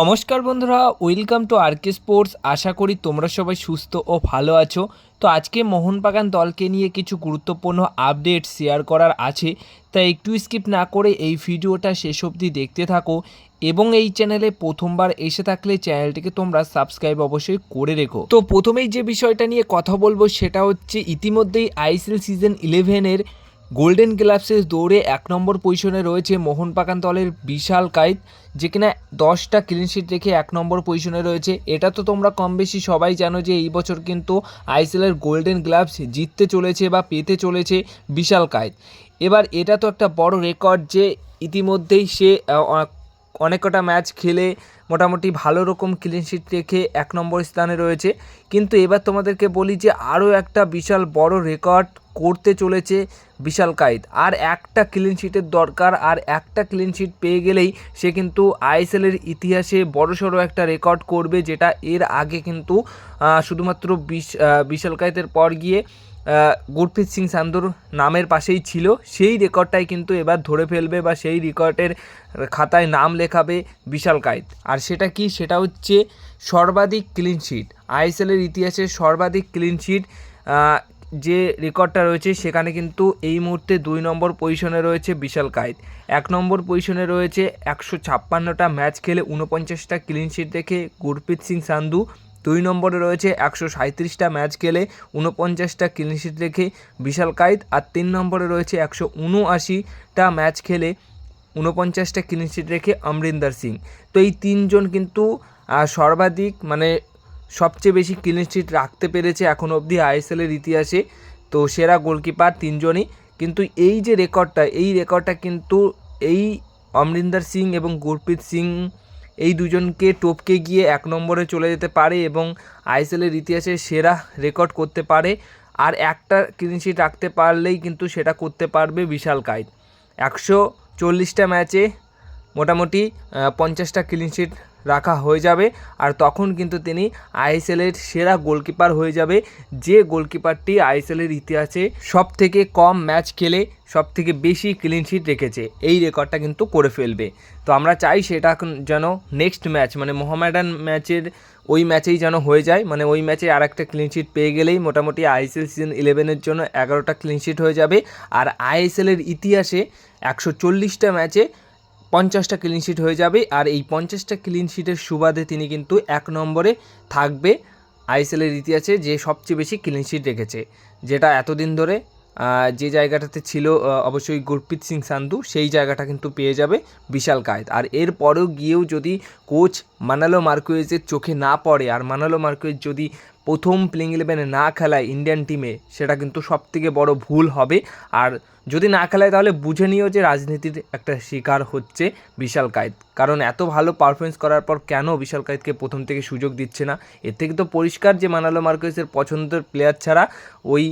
নমস্কার বন্ধুরা, welcome to R K sports. আশা করি তোমরা সবাই সুস্থ ও ভালো আছো। তো আজকে মোহনবাগান দলকে নিয়ে কিছু গুরুত্বপূর্ণ আপডেট শেয়ার করার আছে। তাই একটু স্কিপ না করে এই ভিডিওটা শেষ অবধি দেখতে থাকো এবং এই চ্যানেলে প্রথমবার এসে থাকলে চ্যানেলটিকে তোমরা সাবস্ক্রাইব অবশ্যই করে রেখো। তো প্রথমেই যে বিষয়টা নিয়ে কথা বলব সেটা হচ্ছে ইতিমধ্যেই আইসিএল সিজন ইলেভেনের গোল্ডেন গ্লাভসের দৌড়ে এক নম্বর পজিশনে রয়েছে মোহনবাগান দলের বিশাল কাইত, যে কিনা দশটা ক্লিনশিট রেখে এক নম্বর পজিশনে রয়েছে। এটা তো তোমরা কম বেশি সবাই জানো যে এই বছর কিন্তু আইসিএলের গোল্ডেন গ্লাভস জিততে চলেছে বা পেতে চলেছে বিশাল কাইত। এবার এটা তো একটা বড় রেকর্ড যে ইতিমধ্যেই সে অনেক কটা ম্যাচ খেলে মোটামুটি ভালো রকম ক্লিনশিট রেখে এক নম্বর স্থানে রয়েছে। কিন্তু এবার তোমাদেরকে বলি যে আরও একটা বিশাল বড় রেকর্ড করতে চলেছে বিশাল কাইত আর একটা ক্লিন শিটের দরকার, আর একটা ক্লিন শিট পেয়ে গেলেই সে কিন্তু আইএসএলের ইতিহাসে বড়সড় একটা রেকর্ড করবে, যেটা এর আগে কিন্তু শুধুমাত্র বিশ বিশাল কাইতের পর গিয়ে গুরপ্রীত সিং সান্ধুর নামের পাশেই ছিল। সেই রেকর্ডটাই কিন্তু এবার ধরে ফেলবে বা সেই রেকর্ডের খাতায় নাম লেখাবে বিশাল কাইত আর সেটা কি? সেটা হচ্ছে সর্বাধিক ক্লিন শিট আইএসএলের ইতিহাসে সর্বাধিক ক্লিন শিট যে রেকর্ডটা রয়েছে সেখানে কিন্তু এই মুহূর্তে দুই নম্বর পজিশনে রয়েছে বিশাল কাইত এক নম্বর পজিশনে রয়েছে একশো ছাপ্পান্নটা ম্যাচ খেলে উনপঞ্চাশটা ক্লিন শিট রেখে গুরপ্রীত সিং সান্ধু। দুই নম্বরে রয়েছে একশো সাঁত্রিশটা ম্যাচ খেলে উনপঞ্চাশটা ক্লিনশিট রেখে বিশাল কাইত আর তিন নম্বরে রয়েছে একশো উনআশিটা ম্যাচ খেলে উনপঞ্চাশটা ক্লিনশিট রেখে অমরিন্দর সিং। তো এই তিনজন কিন্তু সর্বাধিক মানে সবচেয়ে বেশি ক্লিন ক্লিনশিট রাখতে পেরেছে এখন অবধি আইএসএলের ইতিহাসে। তো সেরা গোলকিপার তিনজনই। কিন্তু এই যে রেকর্ডটা, এই রেকর্ডটা কিন্তু এই অমরিন্দর সিং এবং গুরপ্রীত সিং এই দুজনকে টপকে গিয়ে এক নম্বরে চলে যেতে পারে এবং আইএসএলের ইতিহাসে সেরা রেকর্ড করতে পারে। আর একটা ক্লিনশিট রাখতে পারলেই কিন্তু সেটা করতে পারবে বিশাল কাইত একশো চল্লিশটা ম্যাচে মোটামুটি পঞ্চাশটা ক্লিনশিট রাখা হয়ে যাবে। আর তখন কিন্তু তিনি আইএসএলের সেরা গোলকিপার হয়ে যাবে, যে গোলকিপারটি আইএসএলের ইতিহাসে সব থেকে কম ম্যাচ খেলে সব থেকে বেশি ক্লিনশিট রেখেছে। এই রেকর্ডটা কিন্তু করে ফেলবে। তো আমরা চাই সেটা যেন নেক্সট ম্যাচ মানে মোহামেডান ম্যাচের ওই ম্যাচেই যেন হয়ে যায়। মানে ওই ম্যাচে আর একটা ক্লিনশিট পেয়ে গেলেই মোটামুটি আইএসএল সিজন ইলেভেনের জন্য এগারোটা ক্লিনশিট হয়ে যাবে। আর আইএসএলের ইতিহাসে একশো চল্লিশটা ম্যাচে পঞ্চাশটা ক্লিন শিট হয়ে যাবে আর এই পঞ্চাশটা ক্লিন শিটের সুবাদে তিনি কিন্তু এক নম্বরে থাকবে আইএসএলের ইতিহাসে যে সবচেয়ে বেশি ক্লিন শিট রেখেছে, যেটা এতদিন ধরে যে জায়গাটাতে ছিল অবশ্যই গুরপ্রীত সিং সান্ধু, সেই জায়গাটা কিন্তু পেয়ে যাবে বিশাল কায়েত আর এরপরেও গিয়েও যদি কোচ মানালো মার্কুয়েজের চোখে না পড়ে, আর মানালো মার্কুয়েজ যদি প্রথম প্লেইং ইলেভেনে না খেলায় ইন্ডিয়ান টিমে সেটা কিন্তু সবথেকে বড় ভুল হবে। আর যদি না খেলায় তাহলে বুঝে নিও যে রাজনীতির একটা শিকার হচ্ছে বিশাল কায়েদ কারণ এত ভালো পারফরমেন্স করার পর কেন বিশাল কায়েদকে প্রথম থেকে সুযোগ দিচ্ছে না? এর থেকে তো পরিষ্কার যে মানালো মার্কেসের পছন্দের প্লেয়ার ছাড়া ওই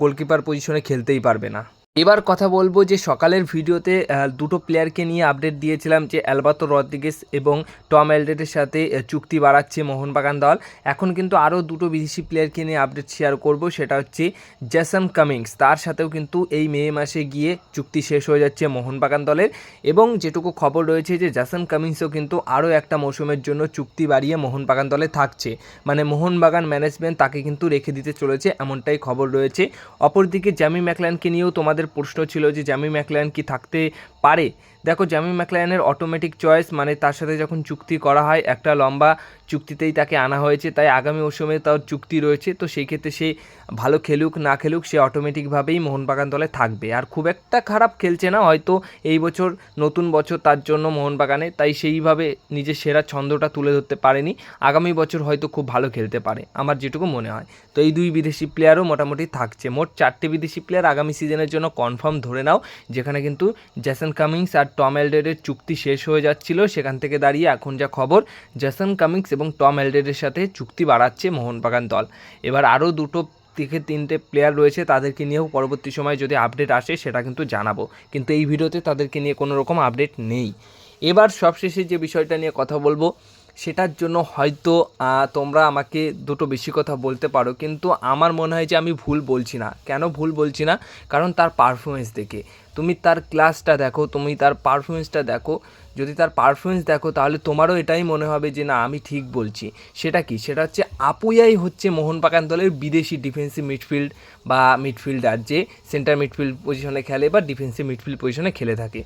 গোলকিপার পজিশনে খেলতেই পারবে না। এবার কথা বলব যে সকালের ভিডিওতে দুটো প্লেয়ারকে নিয়ে আপডেট দিয়েছিলাম যে অ্যালবাতো রদ্রিগেস এবং টম এলডেটের সাথে চুক্তি বাড়াচ্ছে মোহনবাগান দল। এখন কিন্তু আরও দুটো বিদেশি প্লেয়ারকে নিয়ে আপডেট শেয়ার করব, সেটা হচ্ছে জ্যাসন কামিংস তার সাথেও কিন্তু এই মে মাসে গিয়ে চুক্তি শেষ হয়ে যাচ্ছে মোহনবাগান দলের। এবং যেটুকু খবর রয়েছে যে জ্যাসন কামিংসও কিন্তু আরও একটা মৌসুমের জন্য চুক্তি বাড়িয়ে মোহনবাগান দলে থাকছে। মানে মোহনবাগান ম্যানেজমেন্ট তাকে কিন্তু রেখে দিতে চলেছে, এমনটাই খবর রয়েছে। অপরদিকে জ্যামি ম্যাকল্যানকে নিয়েও তোমাদের প্রশ্ন ছিল যে জ্যামি ম্যাকল্যান কি থাকতে পারে? দেখো জ্যামি ম্যাকল্যানের অটোমেটিক চয়েস মানে তার সাথে যখন চুক্তি করা হয়, একটা লম্বা চুক্তিতেই তাকে আনা হয়েছে, তাই আগামী মৌসুমে তার চুক্তি রয়েছে। তো সেই ক্ষেত্রে সে ভালো খেলুক, না খেলুক, সে অটোমেটিকভাবেই মোহনবাগান দলে থাকবে। আর খুব একটা খারাপ খেলছে না, হয়তো এই বছর নতুন বছর তার জন্য মোহনবাগানে, তাই সেইভাবে নিজের সেরা ছন্দটা তুলে ধরতে পারেনি। আগামী বছর হয়তো খুব ভালো খেলতে পারে, আমার যেটুকু মনে হয়। তো এই দুই বিদেশি প্লেয়ারও মোটামুটি থাকছে। মোট চারটে বিদেশি প্লেয়ার আগামী সিজনের জন্য কনফার্ম ধরে নাও, যেখানে কিন্তু জ্যাসন কামিংস আর টম এলডেডের চুক্তি শেষ হয়ে যাচ্ছিল। সেখান থেকে দাঁড়িয়ে এখন যা খবর জ্যাসন কামিংস এবং টম এলডেডের সাথে চুক্তি বাড়াচ্ছে মোহনবাগান দল। এবার আরও দুটো থেকে তিনটে প্লেয়ার রয়েছে তাদেরকে নিয়েও পরবর্তী সময় যদি আপডেট আসে সেটা কিন্তু জানাব। কিন্তু এই ভিডিওতে তাদেরকে নিয়ে কোনো রকম আপডেট নেই। এবার সবশেষে যে বিষয়টা নিয়ে কথা বলব সেটার জন্য হয়তো তোমরা আমাকে দুটো বেশি কথা বলতে পারো, কিন্তু আমার মনে হয় যে আমি ভুল বলছি না। কেন ভুল বলছি না? কারণ তার পারফরমেন্স দেখে। তুমি তার ক্লাসটা দেখো, তুমি তার পারফরমেন্সটা দেখো। যদি তার পারফরমেন্স দেখো, তাহলে তোমারও এটাই মনে হবে যে, না, আমি ঠিক বলছি। সেটা কি? সেটা হচ্ছে আপুয়াই হচ্ছে মোহনবাগান দলের বিদেশি ডিফেন্সিভ মিডফিল্ড বা মিডফিল্ডার যে সেন্টার মিডফিল্ড পজিশনে খেলে বা ডিফেন্সিভ মিডফিল্ড পজিশনে খেলে থাকে।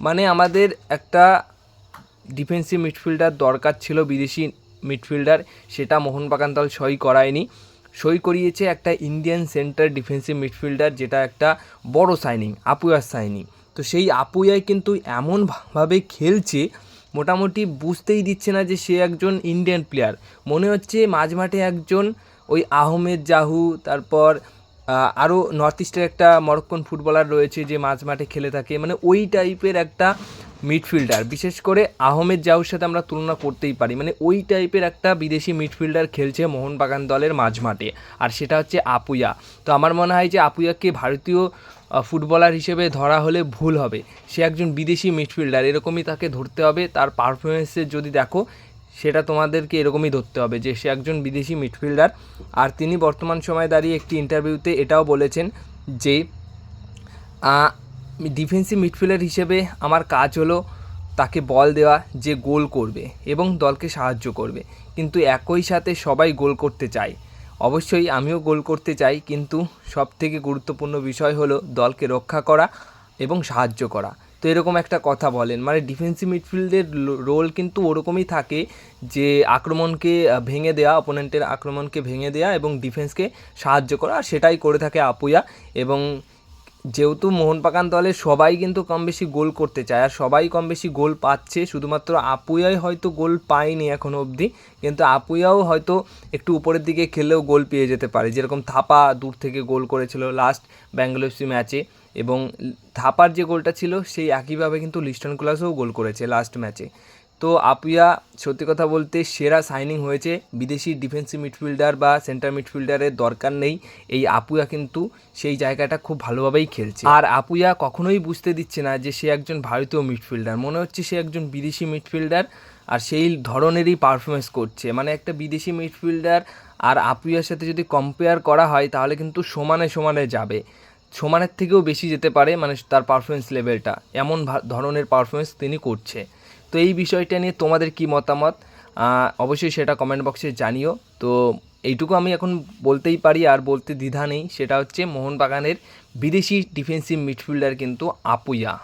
মানে আমাদের একটা ডিফেন্সিভ মিডফিল্ডার দরকার ছিল বিদেশি মিডফিল্ডার সেটা মোহনবাগান দল সই করায়নি। সই করিয়েছে একটা ইন্ডিয়ান সেন্টার ডিফেন্সিভ মিডফিল্ডার যেটা একটা বড় সাইনিং আপুয়ার সাইনিং তো সেই আপুয়াই কিন্তু এমনভাবে খেলছে, মোটামুটি বুঝতেই দিচ্ছে না যে সে একজন ইন্ডিয়ান প্লেয়ার মনে হচ্ছে মাঝ মাঠে একজন ওই আহমেদ জাহু, তারপর আরও নর্থ ইস্টের একটা মরক্কন ফুটবলার রয়েছে যে মাঝ মাঠে খেলে থাকে। মানে ওই টাইপের একটা মিডফিল্ডার বিশেষ করে আহমেদ জাহুর সাথে আমরা তুলনা করতেই পারি। মানে ওই টাইপের একটা বিদেশি মিডফিল্ডার খেলছে মোহনবাগান দলের মাঝ মাঠে। আর সেটা হচ্ছে আপুয়া। তো আমার মনে হয় যে আপুয়াকে ভারতীয় ফুটবলার হিসেবে ধরা হলে ভুল হবে। সে একজন বিদেশি মিডফিল্ডার এরকমই তাকে ধরতে হবে। তার পারফরমেন্সে যদি দেখো সেটা তোমাদেরকে এরকমই ধরতে হবে যে সে একজন বিদেশি মিডফিল্ডার আর তিনি বর্তমান সময়ে দাঁড়িয়ে একটি ইন্টারভিউতে এটাও বলেছেন যে ডিফেন্সিভ মিডফিল্ডার হিসেবে আমার কাজ হলো তাকে বল দেওয়া যে গোল করবে এবং দলকে সাহায্য করবে। কিন্তু একই সাথে সবাই গোল করতে চায়। অবশ্যই আমিও গোল করতে চাই, কিন্তু সব থেকে গুরুত্বপূর্ণ বিষয় হলো দলকে রক্ষা করা এবং সাহায্য করা। তো এরকম একটা কথা বলেন। মানে ডিফেন্সিভ মিডফিল্ডের রোল কিন্তু ওরকমই থাকে যে আক্রমণকে ভেঙে দেওয়া অপোনেন্টের আক্রমণকে ভেঙে দেওয়া এবং ডিফেন্সকে সাহায্য করা, আর সেটাই করে থাকে আপুয়া। এবং যেহেতু মোহনবাগান দলের সবাই কিন্তু কম বেশি গোল করতে চায়, আর সবাই কম বেশি গোল পাচ্ছে, শুধুমাত্র আপুয়াই হয়তো গোল পায়নি এখনও অবধি, কিন্তু আপুয়াও হয়তো একটু উপরের দিকে খেললেও গোল পেয়ে যেতে পারে। যেরকম থাপা দূর থেকে গোল করেছিল লাস্ট ব্যাঙ্গালোরসি ম্যাচে এবং থাপার যে গোলটা ছিল, সেই একইভাবে কিন্তু লিস্টন ক্লাসও গোল করেছে লাস্ট ম্যাচে তো আপুয়া, সত্যি কথা বলতে সেরা সাইনিং হয়েছে। বিদেশি ডিফেন্সিভ মিডফিল্ডার বা সেন্টার মিডফিল্ডারের দরকার নেই। এই আপুয়া কিন্তু সেই জায়গাটা খুব ভালোভাবেই খেলছে। আর আপুয়া কখনোই বুঝতে দিচ্ছে না যে সে একজন ভারতীয় মিডফিল্ডার মনে হচ্ছে সে একজন বিদেশি মিডফিল্ডার আর সেই ধরনেরই পারফরমেন্স করছে। মানে একটা বিদেশি মিডফিল্ডার আর আপুয়ার সাথে যদি কম্পেয়ার করা হয়, তাহলে কিন্তু সমানে সমানে যাবে। সমানের থেকেও বেশি যেতে পারে মানে তার পারফরমেন্স লেভেলটা এমন ধরনের পারফরমেন্স তিনি করছে। তো এই বিষয়টা নিয়ে তোমাদের কি মতামত? অবশ্যই সেটা কমেন্ট বক্সে জানিও। তো এইটুকু আমি এখন বলতেই পারি, আর বলতে দ্বিধা নেই। সেটা হচ্ছে মোহনবাগানের বিদেশি ডিফেন্সিভ মিডফিল্ডার কিন্তু আপুয়া।